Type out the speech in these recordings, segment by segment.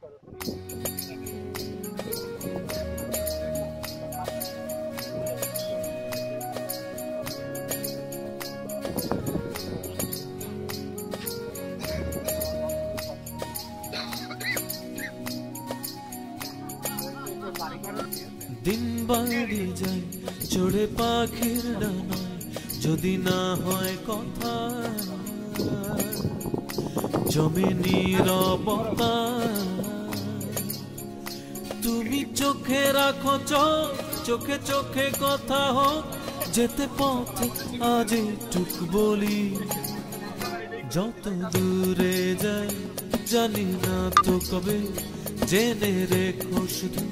দিন বাড়ি যায় চড়ে পাখির ডানায় যদি না হয় কথা। জমে নীরবতা। তুমি চোখে রাখো চোখ, চোখে কথা হোক, যেতে পথে আজ টুক বলি। যত দূরে যাই, জানি না তো কবে, জেনে রেখো শুধু,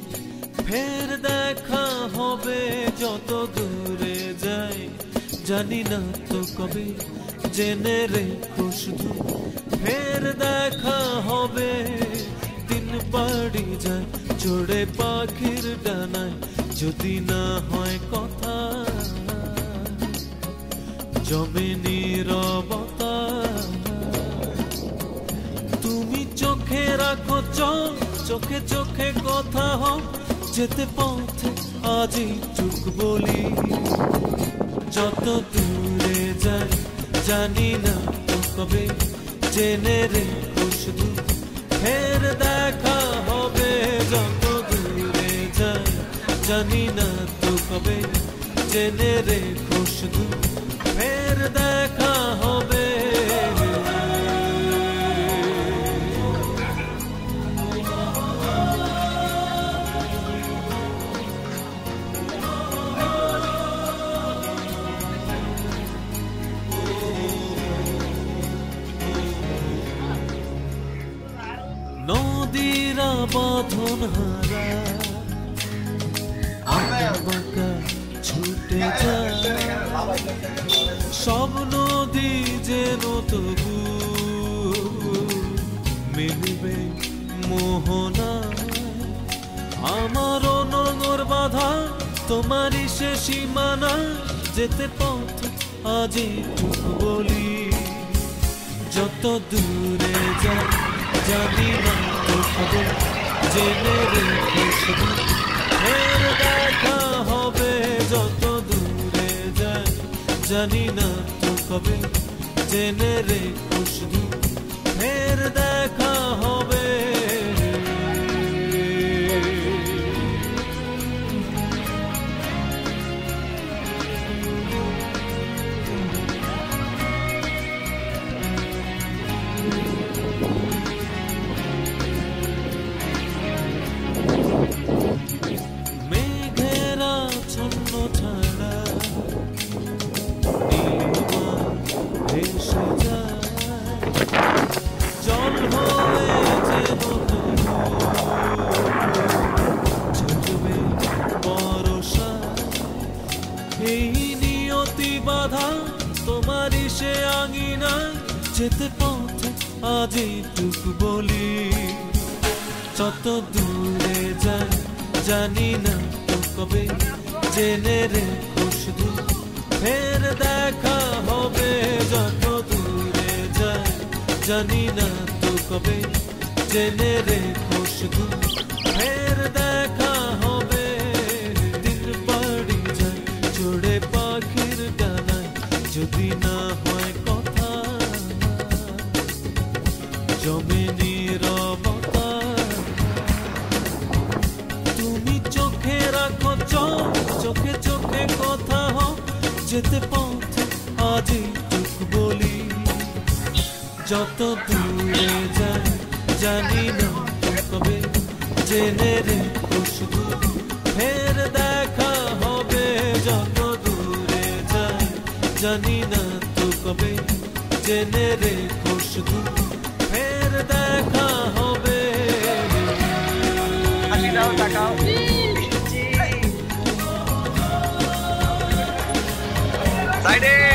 ফের দেখা হবে যত দূরে যাই। জানি না তো কবে জেনে রেখো শুধু ফের দেখা হবে, দিন বাড়ি যায়। চড়ে পাখির ডানায় যদি না হয় কথা। জমে নীরবতা। তুমি চোখে রাখো চোখ চোখে চোখে কথা হোক যেতে পথে আজই চুক বলি। যত দূরে যাই, জানি না তো কবে, জেনে রে শুধু, ফের দেখা হবে যত দূরে যাই, জানি না তো কবে, জেনে রে শুধু, ফের দেখা হবে নদীরা বাঁধন হারা বাঁকা ছুটে যায় সব নদী যেন তবু মিলবে মোহনা আমারও নগর বাধা তোমারই সে সীমানা যেতে পথ টুক বলি যত দূরে যাই জানি না খবর জেনে রেখে শুধু। ফের দেখা হবে যত দূরে যাই জানি না তো কবে, জেনে রেখে শুধু। ফের দেখা হবে বাধা, তোমারই সে আঙিনা, যেতে পথে আজই টুক বলি। যত দূরে যাই, জানি না তো কবে, জেনে রে শুধু, ফের দেখা হবে। যত দূরে যাই, জানি না তো কবে, জেনে রে শুধু জমে নীরবতা। তুমি চোখে রাখো চোখ, চোখে চোখে কথা হোক, যেতে পথে আজই চুক বলি। যত দূরে যাই, জানি না কবে জেনে রেখো শুধু, ফের দেখা হবে যত দূরে যাই, জানি না তো কবে জেনে রেখো শুধু। ফের দেখা হবে হাসি দাও তাকাও সাইডে